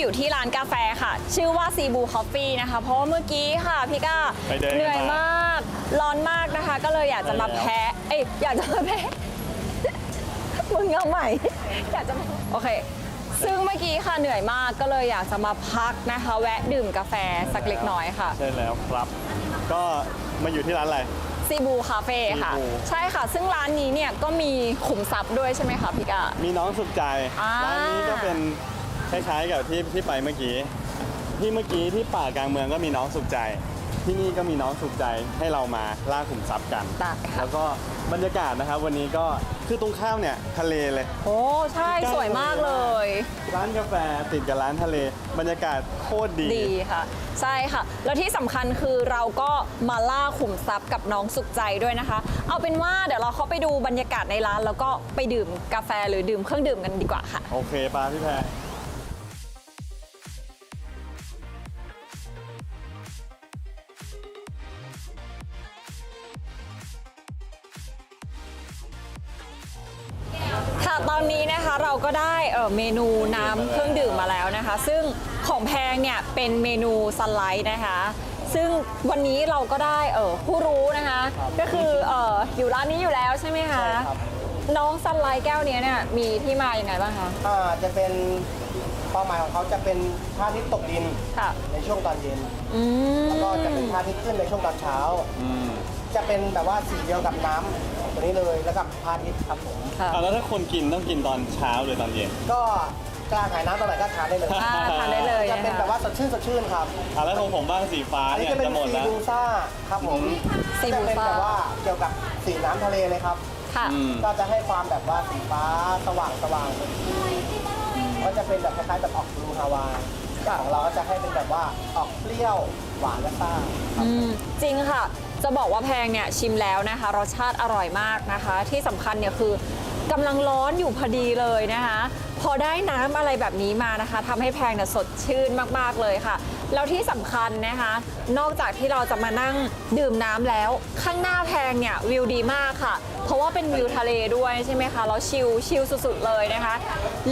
อยู่ที่ร้านกาแฟค่ะ ชื่อว่าซีบูคอฟฟี่นะคะ เพราะว่าเมื่อกี้ค่ะพี่ก้าไปเดินเหนื่อยมามาก ร้อนมากนะคะ ก็เลยอยากจะมาไปแล้ว แพ้เอ้ยอยากจะมาแพ้ มึงเอาใหม่ อยากจะมาโอเค ซึ่งเมื่อกี้ค่ะเหนื่อยมากก็เลยอยากจะมาพักนะคะ แวะดื่มกาแฟสักเล็กน้อยค่ะ ใช่แล้วครับ ก็มาอยู่ที่ร้านอะไร ซีบูคาเฟ่ค่ะ ซีบู ใช่ค่ะ ซึ่งร้านนี้เนี่ยก็มีขุมทรัพย์ด้วยใช่ไหมคะพี่ก้ามีน้องสุขใจ อ่า ร้านนี้ก็เป็น คล้ายๆกับที่ที่ไปเมื่อกี้ ที่เมื่อกี้ที่ป่ากลางเมืองก็มีน้องสุขใจ ที่นี่ก็มีน้องสุขใจให้เรามาล่าขุมทรัพย์กัน ได้ค่ะ แล้วก็บรรยากาศนะครับ วันนี้ก็คือตรงข้ามเนี่ยทะเลเลย โอ้ใช่สวยมากเลย ร้านกาแฟติดกับร้านทะเล บรรยากาศโคตรดี ดีค่ะ ใช่ค่ะ แล้วที่สำคัญคือเราก็มาล่าขุมทรัพย์กับน้องสุขใจด้วยนะคะ เอาเป็นว่าเดี๋ยวเราเข้าไปดูบรรยากาศในร้าน แล้วก็ไปดื่มกาแฟหรือดื่มเครื่องดื่มกันดีกว่าค่ะ โอเคปาพี่แพร เอ่อเมนูน้ำเครื่องดื่มมาแล้วนะคะ ซึ่งของแพงเนี่ยเป็นเมนูสไลด์นะคะ ซึ่งวันนี้เราก็ได้เอ่อผู้รู้นะคะ ก็คือเอ่ออยู่ร้านนี้อยู่แล้วใช่ไหมคะใช่ครับน้องสไลด์แก้วเนี้ยเนี่ยมีที่มาอย่างไงบ้างคะอ่าจะเป็นเป้าหมายของเขาจะเป็นพระอาทิตย์ตกดินค่ะในช่วงตอนเย็นอืมแล้วก็จะเป็นพระอาทิตย์ขึ้นในช่วงตอนเช้าอืม จะเป็นแบบว่าสีเดียวกับน้ำตัวนี้เลยแล้วกับพระอาทิตย์ครับผมค่ะอะแล้วถ้าคนกินต้องกินตอนเช้าหรือตอนเย็น ก็กล้าหายน้ำตอนไหนก็ทานได้เลยอ่าทานได้เลยจะเป็นนะคะแบบว่าสดชื่นสดชื่นครับอะแล้วของผมบ้างสีฟ้าอันนี้เนี่ยจะเป็นจะหมดซีแล้ว บูซ่าครับผมซีจะบูเป็นซ่า แบบว่าเกี่ยวกับสีน้ำทะเลเลยครับ ค่ะ อืม ก็จะให้ความแบบว่าสีฟ้าสว่างสว่างก็จะเป็นแบบคล้ายๆแบบออกบลูฮาวายแต่ของเราก็จะให้เป็นแบบว่าออกเปรี้ยว หวานและซ่าครับอืมจริงค่ะ จะบอกว่าแพงเนี่ยชิมแล้วนะคะ รสชาติอร่อยมากนะคะ ที่สำคัญเนี่ยคือกำลังร้อนอยู่พอดีเลยนะคะ พอได้น้ำอะไรแบบนี้มานะคะทำให้แพงเนี่ยสดชื่นมากๆเลยค่ะ แล้วที่สำคัญนะคะ นอกจากที่เราจะมานั่งดื่มน้ำแล้ว ข้างหน้าแพงเนี่ยวิวดีมากค่ะ เพราะว่าเป็นวิวทะเลด้วยใช่ไหมคะแล้วชิลชิลสุดๆเลยนะคะ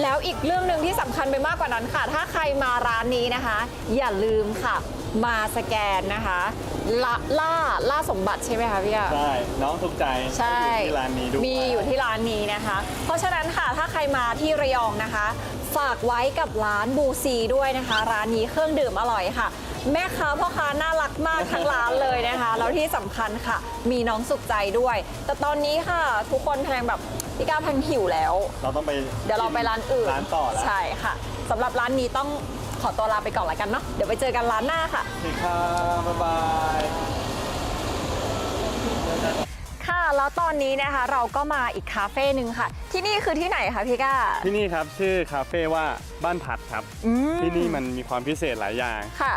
แล้วอีกเรื่องหนึ่งที่สำคัญไปมากกว่านั้นค่ะ ถ้าใครมาร้านนี้นะคะ อย่าลืมค่ะมาสแกนนะคะล่าล่าล่าสมบัติใช่ไหมคะพี่อะใช่ น้องสุขใจใช่อยู่ที่ร้านนี้ด้วยมีอยู่ที่ร้านนี้นะคะ เพราะฉะนั้นค่ะถ้าใครมาที่ระยองนะคะ ฝากไว้กับร้านบูซีด้วยนะคะ ร้านนี้เครื่องดื่มอร่อยค่ะ แม่ค้าพ่อค้าน่ารักมากทั้งร้านเลยนะคะ แล้วที่สำคัญค่ะ มีน้องสุขใจด้วย แต่ตอนนี้ค่ะ ทุกคนแพงแบบพี่ก้าวแพงหิวแล้ว เราต้องไปเดี๋ยวเราไปร้านอื่นร้านต่อแล้วใช่ค่ะสำหรับร้านนี้ต้องขอตัวลาไปก่อนละกันเนาะเดี๋ยวไปเจอกันร้านหน้าค่ะ สวัสดีครับบ๊ายบายค่ะ แล้วตอนนี้นะคะเราก็มาอีกคาเฟ่หนึ่งค่ะ ที่นี่คือที่ไหนคะพี่ก้า ที่นี่ครับชื่อคาเฟ่ว่าบ้านผัดครับ อืม ที่นี่มันมีความพิเศษหลายอย่าง ค่ะ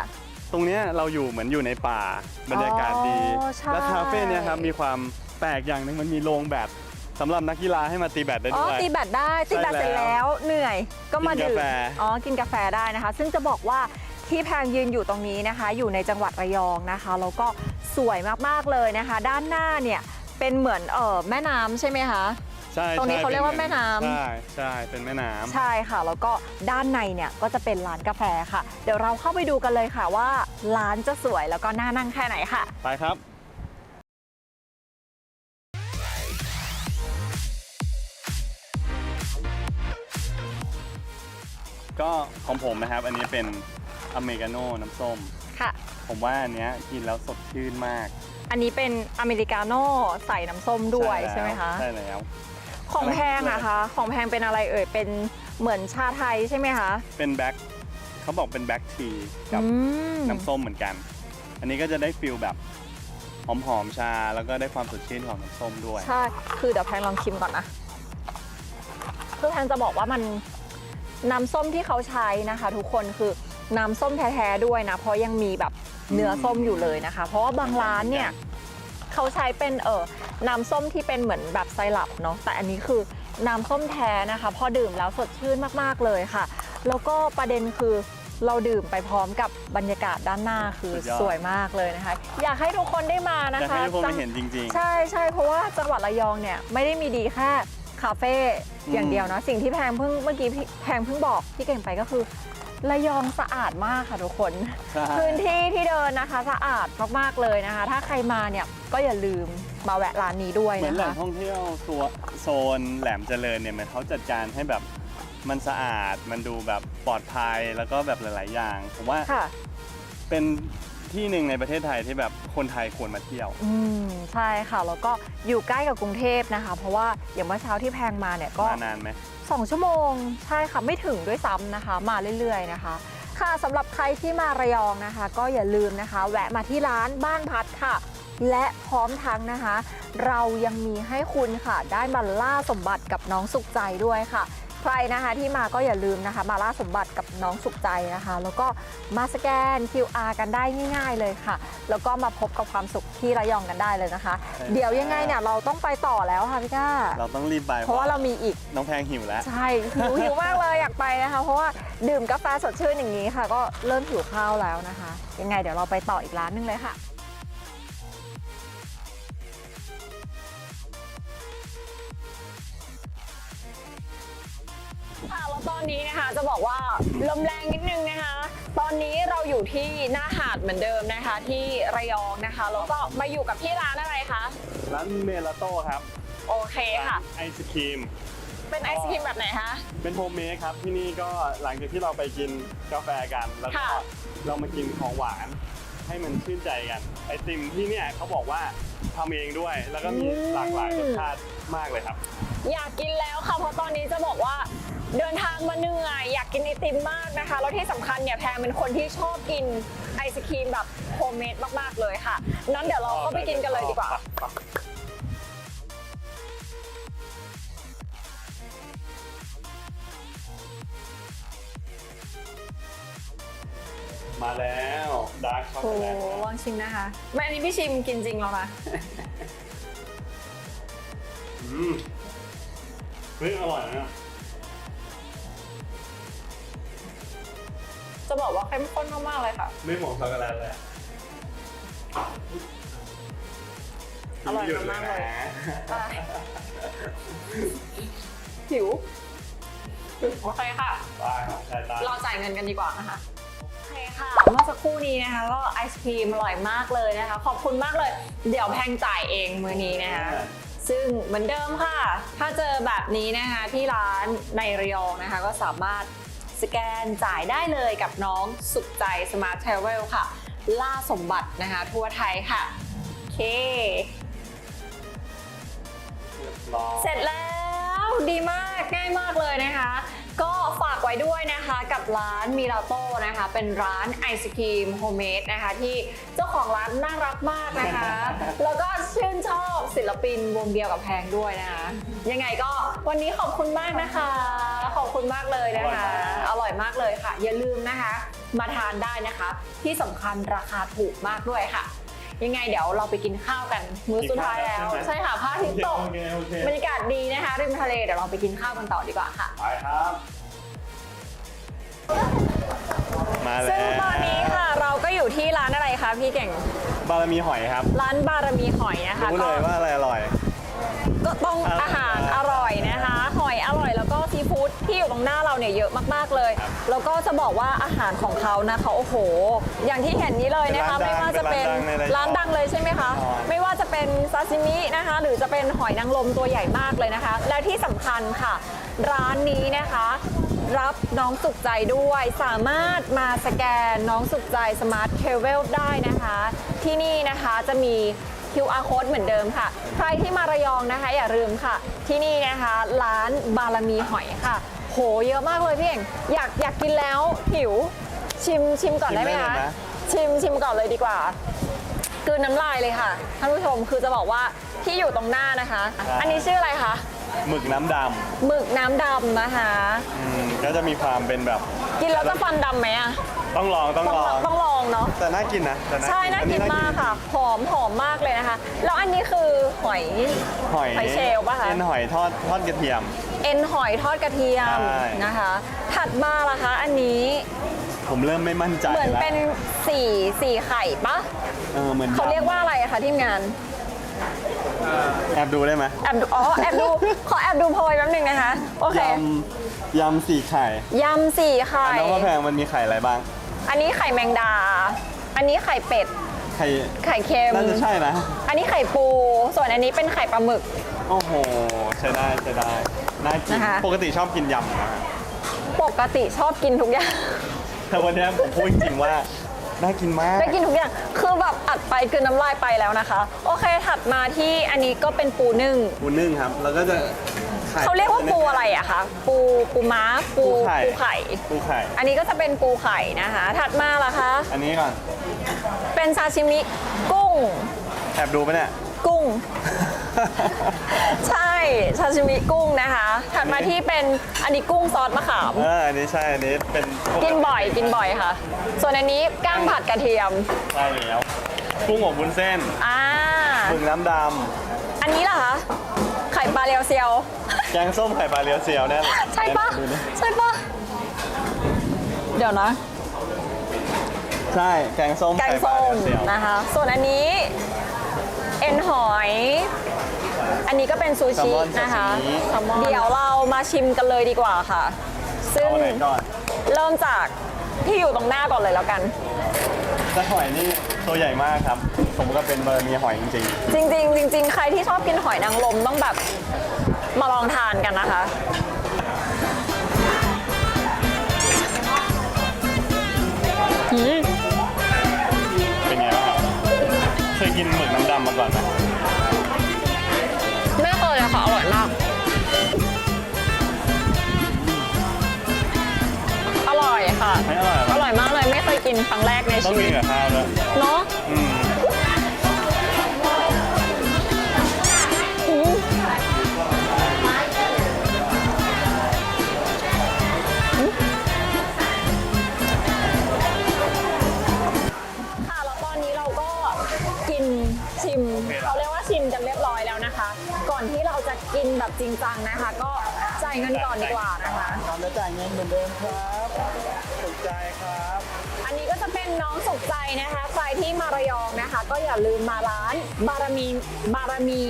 ตรงเนี้ยเราอยู่เหมือนอยู่ในป่าบรรยากาศดี อ๋อใช่ และคาเฟ่เนี่ยครับมีความแปลกอย่างหนึ่งมันมีโรงแบดสำหรับนักกีฬาให้มาตีแบดได้อ๋อด้วย ตีแบตได้ตีแบตเสร็จแล้วเหนื่อยก็มากินดื่กามแฟ อ๋อกินกาแฟได้นะคะ ซึ่งจะบอกว่าที่แพงยืนอยู่ตรงนี้นะคะ อยู่ในจังหวัดระยองนะคะแล้วก็สวยมากๆเลยนะคะ ด้านหน้าเนี่ย เป็นเหมือนเออแม่น้ำใช่ไหมคะ ใช่ตรงนี้ใช่เขาเรียกว่าป็แม่น้ำ ใช่ใช่เป็นแม่น้ำ ใช่ค่ะ แล้วก็ด้านในเนี่ยก็จะเป็นร้านกาแฟค่ะ เดี๋ยวเราเข้าไปดูกันเลยค่ะว่าร้านจะสวยแล้วก็น่านั่งแค่ไหนค่ะ ไปครับ ก็ของผมนะครับ อันนี้เป็นอเมริกาโน่น้ำส้ม ค่ะ ผมว่าอันเนี้ยกินแล้วสดชื่นมาก อันนี้เป็นอเมริกาโน่ใส่น้ำส้มด้วยใช่ไหมคะ ใช่แล้ว ของแพงอะคะของแพงเป็นอะไรเอ่ย เป็นเหมือนชาไทยใช่ไหมคะ เป็นแบ็คเขาบอกเป็นแบ็คทีกับอืม น้ำส้มเหมือนกัน อันนี้ก็จะได้ฟิลแบบหอมๆชาแล้วก็ได้ความสดชื่นของน้ำส้มด้วย ใช่ คือเดี๋ยวแพงลองชิมก่อนนะคือแพงจะบอกว่ามันน้ำส้มที่เขาใช้นะคะ ทุกคนคือน้ำส้มแท้ๆด้วยนะ เพราะยังมีแบบ เนื้อส้มอยู่เลยนะคะ เพราะว่าบางร้านเนี่ยเขาใช้เป็นเออน้ำส้มที่เป็นเหมือนแบบไซรัปเนาะแต่อันนี้คือน้ำส้มแท้นะคะ พอดื่มแล้วสดชื่นมากๆเลยค่ะ แล้วก็ประเด็นคือเราดื่มไปพร้อมกับบรรยากาศด้านหน้าคือสุดยอด สวยมากเลยนะคะ อยากให้ทุกคนได้มาอยานะกคะให้ทุกคนจัได้งเห็นจริง ใช่ใช่เพราะว่าจังหวัดระยองเนี่ยไม่ได้มีดีแค่คาเฟ่อย่างเดียวนะสิ่งที่แพงเพิ่งเมื่อกี้พี่แพงเพิ่งบอกพี่เก่งไปก็คือ ระยองสะอาดมากค่ะทุกคน ใช่ พื้นที่ที่เดินนะคะ สะอาดมากๆเลยนะคะ ถ้าใครมาเนี่ยก็อย่าลืมมาแวะร้านนี้ด้วยเหมือนนะแหล่งคะท่องเที่ยวตัวโซนแหลมเจริญเนี่ยเหมันเขาจัดการให้แบบมันสะอาดมันดูแบบปลอดภัยแล้วก็แบบหลาย ๆ อย่างผมว่าค่ะ เป็นที่หนึ่งในประเทศไทยที่แบบคนไทยควรมาเที่ยว อืมใช่ค่ะ แล้วก็อยู่ใกล้กับกรุงเทพนะคะ เพราะว่าอย่างเมื่อเช้าที่แพงมาเนี่ยก็มานานไหม 2 ชั่วโมง ใช่ค่ะ ไม่ถึงด้วยซ้ำนะคะ มาเรื่อยๆนะคะ ค่ะสำหรับใครที่มาระยองนะคะ ก็อย่าลืมนะคะ แวะมาที่ร้านบ้านพัดค่ะ และพร้อมทั้งนะคะ เรายังมีให้คุณค่ะ ได้มาล่าสมบัติกับน้องสุขใจด้วยค่ะ ใครนะคะที่มาก็อย่าลืมนะคะมาล่าสมบัติกับน้องสุขใจนะคะ แล้วก็มาสแกน QR กันได้ง่าย ๆ เลยค่ะ แล้วก็มาพบกับความสุขที่ระยองกันได้เลยนะคะใช่เดี๋ยวยังไงเนี่ยเราต้องไปต่อแล้วค่ะพี่ก้าเราต้องรีบไปเพราะว่าเรามีอีกน้องแพงหิวแล้วใช่หิวหิวมากเลยอยากไปนะคะ เพราะว่าดื่มกาแฟสดชื่นอย่างนี้ค่ะ ก็เริ่มหิวข้าวแล้วนะคะ ยังไงเดี๋ยวเราไปต่ออีกร้านหนึงเลยค่ะ ตอนนี้นะคะจะบอกว่าลมแรงนิดนึงนะคะ ตอนนี้เราอยู่ที่หน้าหาดเหมือนเดิมนะคะ ที่ระยองนะคะแล้วก็มาอยู่กับที่ร้านอะไรคะร้านเมลาโต้ครับโอเคค่ะไอศครีมเป็นไอศครีมแบบไหนคะเป็นโฮมเมดครับที่นี่ก็หลังจากที่เราไปกินกาแฟกัน แล้วก็ค่ะเรามากินของหวานให้มันชื่นใจกันไอติมที่เนี่ยเขาบอกว่าทำเองด้วย แล้วก็มีหลากหลายรสชาติมากเลยครับ อยากกินแล้วค่ะเพราะตอนนี้จะบอกว่า เดินทางมาเหนื่อยอยากกินไอติมมากนะคะ แล้วที่สำคัญเนี่ยแพงเป็นคนที่ชอบกินไอศครีมแบบโฮมเมดมากๆเลยค่ะ นั้นเดี๋ยวเราก็ไปกินกันเลยดีกว่า มาแล้วดาร์กช็อกโอ้โกโหแลตลองชิมนะคะ ไม่อันนี้พี่ชิมกินจริงแล้วนะ อืมเฮ้ยอร่อยนะ จะบอกว่าเข้มข้นมากๆเลยค่ะ ไม่หมองช็อกโกแลตเลยอร่อยหดมากๆเลยนะไปหิวโอเคค่ะไปครับใช่ตามเราจ่ายเงินกันดีกว่านะคะ โอเคค่ะ เมื่อสักครู่นี้นะคะก็ไอศครีมอร่อยมากเลยนะคะ ขอบคุณมากเลย เดี๋ยวแพงจ่ายเองมื้อนี้นะคะ ซึ่งเหมือนเดิมค่ะ ถ้าเจอแบบนี้นะคะที่ร้านในระยองนะคะ ก็สามารถ สแกนจ่ายได้เลยกับน้องสุขใจ Smart Travel ค่ะ ล่าสมบัตินะคะ ทั่วไทยค่ะ โอเคเรียบร้อยเสร็จแล้วดีมาก ง่ายมากเลยนะคะ ก็ฝากไว้ด้วยนะคะกับร้านมิราโต้นะคะ เป็นร้านไอศครีมโฮมเมดนะคะ ที่เจ้าของร้านน่ารักมากนะคะ แล้วก็ชื่นชอบศิลปินวงเดียวกับแพงด้วยนะคะ ยังไงก็วันนี้ขอบคุณมากนะคะ ขอบคุณมากเลยนะคะ อร่อยมากเลยค่ะ อย่าลืมนะคะ มาทานได้นะคะ ที่สำคัญราคาถูกมากด้วยค่ะ ยังไงเดี๋ยวเราไปกินข้าวกันมื้อสุดท้ายแล้ว ใช่ค่ะพระอาทิตย์ตกโอเคโอเคบรรยากาศดีนะคะริมทะเลเดี๋ยวเราไปกินข้าวกันต่อดีกว่าค่ะ ไปครับ มาแล้วซึ่งตอนนี้ค่ะเราก็อยู่ที่ร้านอะไรคะพี่เก่ง บารมีหอยครับ ร้านบารมีหอยนะคะรู้ก็เลยว่าอะไรอร่อย ก็ต้องอร่อยอาหารอร่อย ที่อยู่ตรงหน้าเราเนี่ยเยอะมากๆเลยครับแล้วก็จะบอกว่าอาหารของเขานะคะโอ้โห อย่างที่เห็นนี้เลยนะคะเป็นไม่ร้านดังว่าจะเป็นเป็นร้านดังในระยองร้านดังเลยใช่ไหมคะอ๋อไม่ว่าจะเป็นซาซิมินะคะ หรือจะเป็นหอยนางรมตัวใหญ่มากเลยนะคะ และที่สำคัญค่ะ ร้านนี้นะคะรับน้องสุขใจด้วย สามารถมาสแกนน้องสุขใจสมาร์ทเทเวลได้นะคะ ที่นี่นะคะจะมี QR code เหมือนเดิมค่ะ ใครที่มาระยองนะคะ อย่าลืมค่ะ ที่นี่นะคะ ร้านบารมีหอยค่ะ โหเยอะมากเลยพี่เองอยากอยากกินแล้วหิวชิมชิมก่อนได้ไหมชิมได้คะเลยนะชิมชิมก่อนเลยดีกว่าคือน้ำลายเลยค่ะท่านผู้ชมคือจะบอกว่าที่อยู่ตรงหน้านะคะ อันนี้ชื่ออะไรคะหมึกน้ำดหมึกน้ำดำนะคะำอืมก็จะมีความเป็นแบบ กินแล้วจะฟันดำไหมอะต้องลองต้องต้องลลอองงต้องล องเนาะ แต่น่ากินนะแต่ใช่น่ากินมากค่ะ หอมหอมมากเลยนะคะ แล้วอันนี้คือหอย หอยหอยเชลล์ป่ะคะ เอ็นหอยทอดทอดกระเทียม เอ็นหอยทอดกระเทียมใช่ นะคะ ถัดมาล่ะคะ อันนี้ ผมเริ่มไม่มั่นใจเหมือนแล้วเป็นสี่สี่ไข่ปะเออเหมือนเขาเรียกว่าอะไรอะคะทีมงาน แอบดูได้ไหมแอบดู อ๋อ แอบดู ขอแอบดูโพยแป๊บหนึงนะคะ โอเค ยำยำสี่ไข่ยำสี่ไข่อันน้องว่าแพงมันมีไข่อะไรบ้าง อันนี้ไข่แมงดา อันนี้ไข่เป็ด ไข่ไข่เค็ม น่าจะใช่นะอันนี้ไข่ปู ส่วนอันนี้เป็นไข่ปลาหมึก โอ้โหใช้ได้ใช้ได้น่ากินนะคะ ปกติชอบกินยำนะปกติชอบกินทุกอย่าง แต่วันนี้ผมพูดจริงๆว่าน่ากินมาก ได้กินทุกอย่าง คือแบบอัดไปคืนน้ำลายไปแล้วนะคะ โอเคถัดมาที่อันนี้ก็เป็นปูนึ่ง ปูนึ่งครับ แล้วก็จะไข่ เขาเรียกว่าปูอะไรอะคะปูปูม้าปูปูไข่ ปูไข่ ปูไข่ อันนี้ก็จะเป็นปูไข่นะคะ ถัดมาล่ะคะ อันนี้ก่อนเป็นซาชิมิกุ้ง แอบดูปะเนี่ย กุ้ง ใช่ซาชิมิกุ้งนะคะ ถัดมาที่เป็นอันนี้กุ้งซอสมะขาม เอออันนี้ใช่ อันนี้เป็นพวกินบ่อยกินบ่อยค่ะ ส่วนอันนี้ก้างผัดกระเทียมใช่แล้ว กุ้งอบวุ้นเส้นอ่า หมึกน้ำดอันนี้ล่ะคะไข่ปลาเรียวเซียวำแกงส้มไข่ปลาเรียวเซียวเนี่ยใช่ปะดูดิใช่ปะเดี๋ยวนะใช่แกงส้มแกงไข่ปลาส้เรีมยวเซียวนะคะ ส่วนอันนี้ เอ็นหอย อันนี้ก็เป็นซูชินะคะเดี๋ยวเรามาชิมกันเลยดีกว่าค่ะ ซึ่งเอาไหนก่อนเริ่มจากที่อยู่ตรงหน้าก่อนเลยแล้วกัน แต่หอยนี่ตัวใหญ่มากครับผ มก็เป็นเบอร์มีหอยจริงจริงๆจริงๆใครที่ชอบกินหอยนางรมต้องแบบมาลองทานกันนะคะหืมๆ เป็นไงบ้างครับ เคยกินหมึกน้ำดำมาก่อนไหมไม่เคยอะค่ะอร่อยมาก อร่อยค่ะ ไม่อร่อยหรออร่อยมากเลยไม่เคยกินครั้งแรกในต้องชีกิวินต กับข้าวด้วย กินแบบจริงจังนะคะ ก็จ่ายเงินก่อนดีกว่านะคะ ทำแล้วจ่ายเงินเหมือนเดิมครับถูกใจครับ อันนี้ก็จะเป็นน้องสุขใจนะคะ ใครที่มาระยองนะคะ ก็อย่าลืมมาร้านบารมีบารมี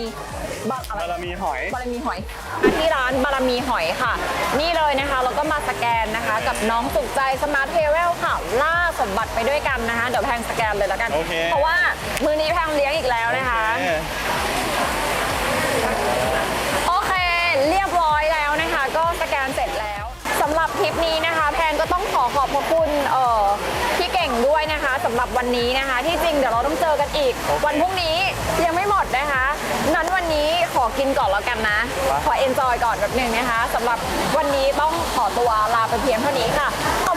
บารอะไรบารมีหอย บารมีหอยมาที่ร้านบารมีหอยค่ะ นี่เลยนะคะแล้วก็มาสแกนนะคะ กับน้องสุขใจสมาร์ทเทเวลค่ะล่าสมบัติไปด้วยกันนะคะ เดี๋ยวแพงสแกนเลยแล้วกัน โอเค เพราะว่ามือนี้แพงเลี้ยงอีกแล้วนะคะ โอเค เรียบร้อยแล้วนะคะ ก็สแกนเสร็จแล้วสำหรับทริปนี้นะคะ แพนก็ต้องขอขอบพระคุณเอ่อพี่เก่งด้วยนะคะสำหรับวันนี้นะคะ ที่จริงเดี๋ยวเราต้องเจอกันอีกโอเควันพรุ่งนี้ยังไม่หมดนะคะนั้นวันนี้ขอกินก่อนแล้วกันนะว้าขอเอนจอยก่อนแบบหนึ่งนะคะสำหรับวันนี้ต้องขอตัวลาไปเพียงเท่านี้ค่ะข